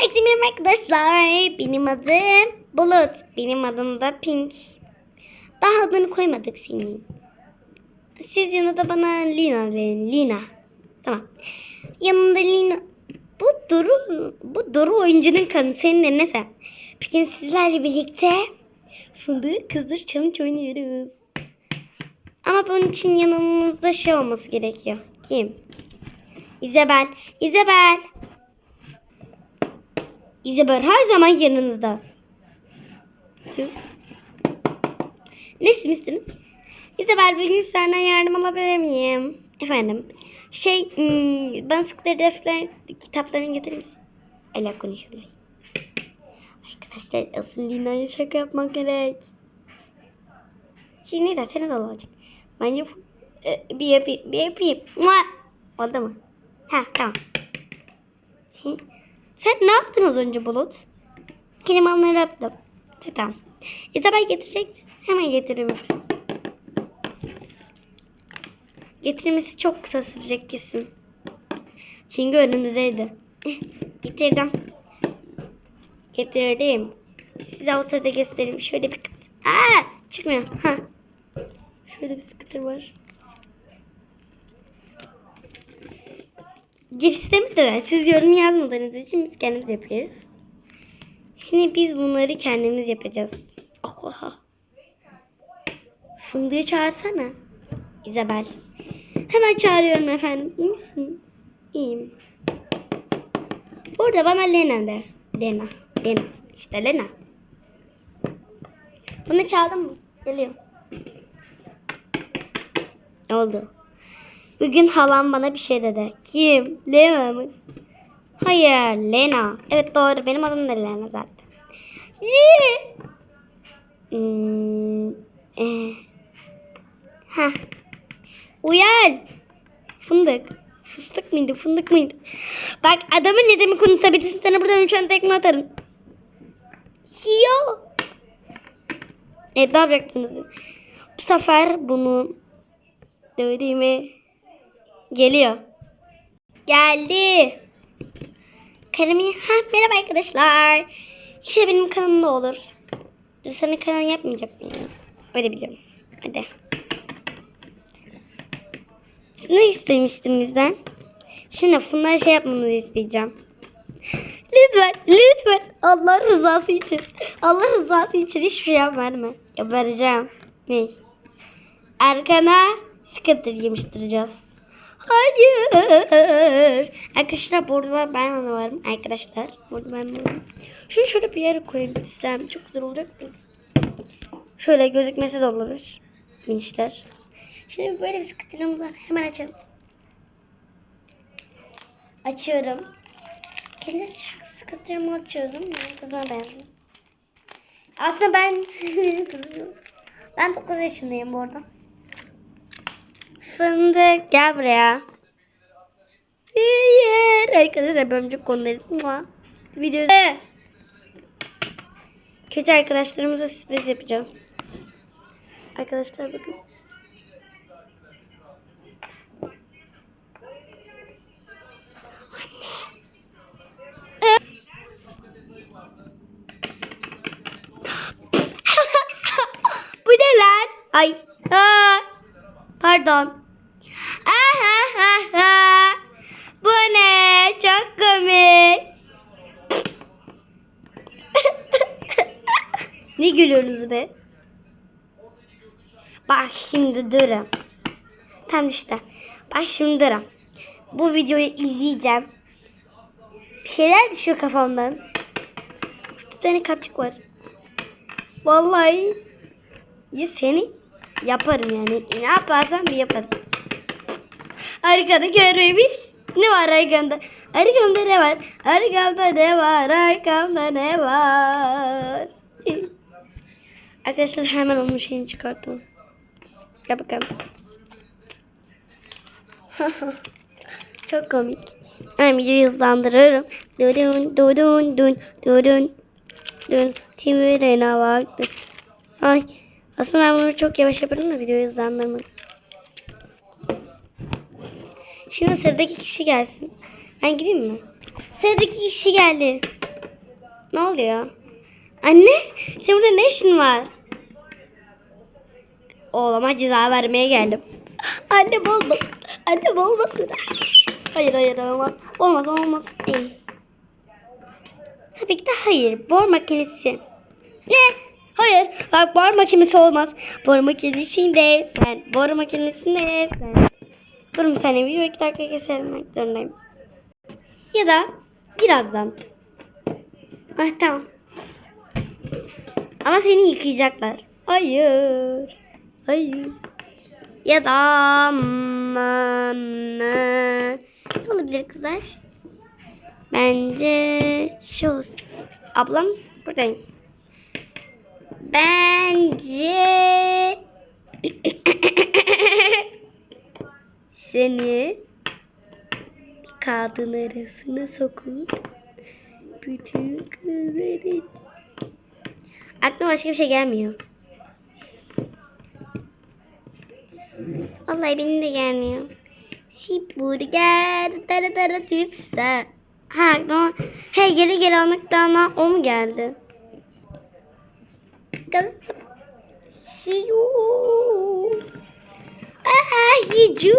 Herkese merhaba arkadaşlar. Benim adım Bulut. Benim adım da Pink. Daha adını koymadık senin. Siz yanında bana Lina deyin. Lina. Tamam. Yanında Lina. Bu Duru, bu Duru oyuncunun kanı. Senin ne sen? Bugün sizlerle birlikte fındığı kızdır challenge oynuyoruz. Ama bunun için yanımızda şey olması gerekiyor. Kim? Isabel. Isabel. İzabel her zaman yanınızda. Ne istemişsiniz? İzabel bugün senden yardım alabilir miyim? Efendim. Şey, hmm, bana sıkıntı defter kitaplarını getirir misin? Öyle konuşuyorlar. Arkadaşlar asıl Lina'ya şaka yapmak gerek. Şimdi de seniz olacak. Ben yap e, bir yapayım, bir yapayım. Mua! Oldu mu? Ha tamam. Şimdi, sen ne yaptın az önce Bulut? Kelimanları yaptım. Tamam. İzabel getirecek misin? Hemen getiriyorum efendim. Getirmesi çok kısa sürecek kesin. Çünkü önümüzdeydi. Eh, Getirdim. Getirdim. Size o sırada göstereyim. Şöyle bir kıt. Aa, çıkmıyor. Ha. Şöyle bir sıkıntı var. Gerisi demediler. Siz yorum yazmadığınız için biz kendimiz yapıyoruz. Şimdi biz bunları kendimiz yapacağız. Oha. Fındığı çağırsana. Isabel. Hemen çağırıyorum efendim. İyi misiniz? İyiyim. Burada bana Lena der. Lena. Lena. İşte Lena. Bunu çaldın mı? Geliyor. Oldu? Bugün halam bana bir şey dedi. Kim? Lena mı? Hayır, Lena. Evet doğru. Benim adım da Lena zaten. Yee! Hmm, eh. Heh. Fındık. Fıstık mıydı? Fındık mıydı? Bak adamın ne demek unutabilirsin. Sana buradan üç tane tekme atarım. Yo. Evet ne yapacaksınız? Bu sefer bunu dövdüğümü geliyor. Geldi. Karımı ha merhaba arkadaşlar. İşte benim kanalımda olur. Dur senin kanal yapmayacak mıyım? Öyle biliyorum. Hadi. Ne istemiştin bizden? Şimdi bunları şey yapmamızı isteyeceğim. Lütfen, lütfen. Allah rızası için. Allah rızası için hiçbir şey verme. Ya vereceğim. Ne? Arkana sıkıntı yemiştireceğiz. Hayır. Arkadaşlar burada ben ona varım. Arkadaşlar burada ben varım. Şunu şöyle bir yere koyayım istem. Çok güzel olacak? Şöyle gözükmesi de olur. Minişler. Şimdi böyle bir sıkıntımız var. Hemen açalım. Açıyorum. Kendi şu sıkıntımı açıyordum. Kızma beğendim. Aslında ben ben 9 yaşındayım bu arada. Fındık gel buraya. Hayır. Arkadaşlar bölümcük konuları. Videoda kötü arkadaşlarımıza sürpriz yapacağım. Arkadaşlar bakın. Bu ne lan? Ay. Aa. Pardon. Bu ne? Çok komik. ne gülüyorsunuz be? Bak şimdi durun. Tam işte. Bak şimdi durun. Bu videoyu izleyeceğim. Bir şeyler düşüyor kafamdan. Bir tane kapçık var. Vallahi ya seni yaparım yani. Ne yaparsam bir yaparım. Arkada görmemiş. Ne var arkamda? Arkamda ne var? Arkamda ne var? Arkamda ne var? Arkadaşlar hemen onun şeyini çıkartalım. Gel bakalım. Çok komik. Hemen videoyu hızlandırıyorum. Dudun dudun dun dudun dun timirene baktım. Ay aslında ben bunu çok yavaş yaparım da videoyu hızlandırmadım. Şimdi sıradaki kişi gelsin. Ben gideyim mi? Sıradaki kişi geldi. Ne oluyor? Anne senin burada ne işin var? Oğluma ceza vermeye geldim. Anne olmasın. Anne olmasın. Hayır hayır olmaz. Olmaz olmaz. İyi. Tabii ki de hayır. Bor makinesi. Ne? Hayır. Bak bor makinesi olmaz. Bor makinesinde sen. Bor makinesinde sen. Durum seni bir iki dakika kesermek zorundayım. Ya da birazdan. Ah tamam. Ama seni yıkayacaklar. Hayır. Hayır. Ya da ne olabilir kızlar? Bence şey olsun. Ablam buradayım. Bence seni bir kadın arasına sokup bütün kızları Aklıma başka bir şey gelmiyor. Vallahi benim de gelmiyor. Burger, dara dara tüpse. Ha aklıma. Hey geri geri anlıklarına o mu geldi? Kızım. Hiyu. Ah, hiyu.